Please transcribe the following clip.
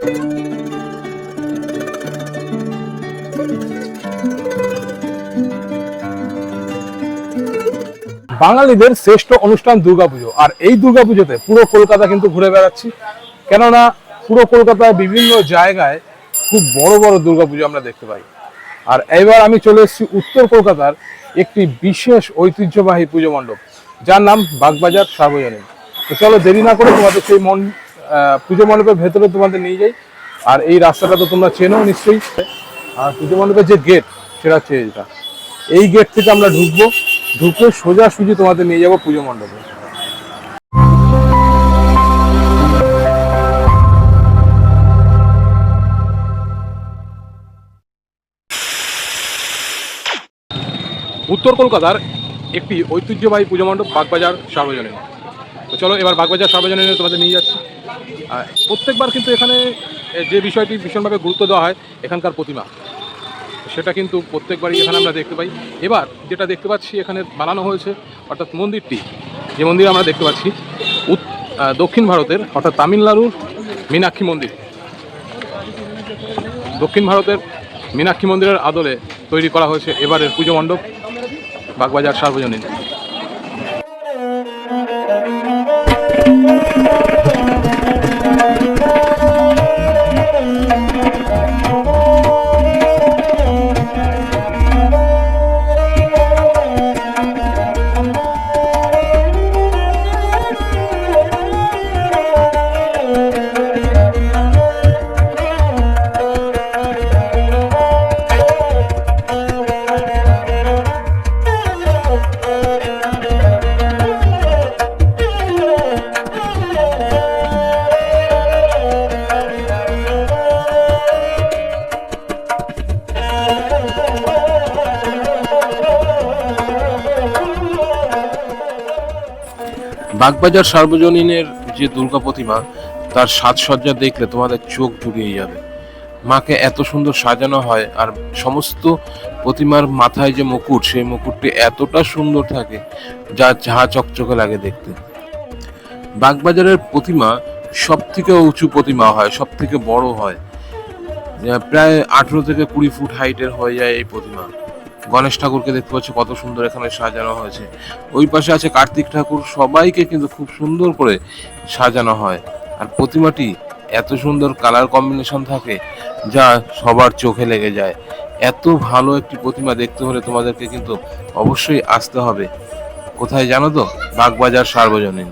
বাঙালিদের শ্রেষ্ঠ অনুষ্ঠান দুর্গাপুজো। আর এই দুর্গাপুজোতে পুরো কলকাতা কিন্তু ঘুরে বেড়াচ্ছি। কেননা পুরো কলকাতায় বিভিন্ন জায়গায় খুব বড় বড় দুর্গাপুজো আমরা দেখতে পাই। আর এবার আমি চলে এসেছি উত্তর কলকাতার একটি বিশেষ ঐতিহ্যবাহী পুজো মণ্ডপ, যার নাম বাগবাজার সার্বজনীন। তো চলো দেরি না করে তোমাদের সেই পুজো মণ্ডপের ভেতরে তোমাদের নিয়ে যাই। আর এই রাস্তাটা তো তোমরা চেনো নিশ্চয়ই। আর পুজো মণ্ডপের যে গেট সেটা হচ্ছে এটা এই গেট থেকে আমরা ঢুকবো, ঢুকে সোজা সুজি তোমাদের নিয়ে যাব পুজো মণ্ডপে। উত্তর কলকাতার একটি ঐতিহ্যবাহী পুজো মণ্ডপ বাগবাজার সার্বজনীন। তো চলো, এবার বাগবাজার সার্বজনীনে তোমাদের নিয়ে যাচ্ছি। প্রত্যেকবার কিন্তু এখানে যে বিষয়টি ভীষণভাবে গুরুত্ব দেওয়া হয়, এখানকার প্রতিমা। সেটা কিন্তু প্রত্যেকবারই এখানে আমরা দেখতে পাই। এবার যেটা দেখতে পাচ্ছি, এখানে বানানো হয়েছে, অর্থাৎ মন্দিরটি, যে মন্দির আমরা দেখতে পাচ্ছি দক্ষিণ ভারতের, অর্থাৎ তামিলনাড়ুর মীনাক্ষী মন্দির। দক্ষিণ ভারতের মীনাক্ষী মন্দিরের আদলে তৈরি করা হয়েছে এবারের পুজো মণ্ডপ, বাগবাজার সার্বজনীন। বাগবাজার সার্বজনীনের যে দুর্গা প্রতিমা, তার সাজসজ্জা দেখলে তোমাদের চোখ জুড়িয়ে যাবে। মাকে এত সুন্দর সাজানো হয় আর সমস্ত প্রতিমার মাথায় যে মুকুট, সেই মুকুটটি এতটা সুন্দর থাকে যা ঝা চকচকে লাগে দেখতে। বাগবাজারের প্রতিমা সব থেকে উঁচু প্রতিমা হয় সব থেকে বড় হয়। প্রায় আঠেরো থেকে কুড়ি ফুট হাইটের হয়ে যায় এই প্রতিমা। গণেশ ঠাকুরকে দেখতে পাচ্ছ কত সুন্দর এখানে সাজানো হয়েছে। ওই পাশে আছে কার্তিক ঠাকুর, সবাইকে কিন্তু খুব সুন্দর করে সাজানো হয়। আর প্রতিমাটি এত সুন্দর কালার কম্বিনেশন থাকে, যা সবার চোখে লেগে যায়। এত ভালো একটি প্রতিমা দেখতে হলে তোমাদেরকে কিন্তু অবশ্যই আসতে হবে। কোথায় জানো তো? বাগবাজার সার্বজনীন।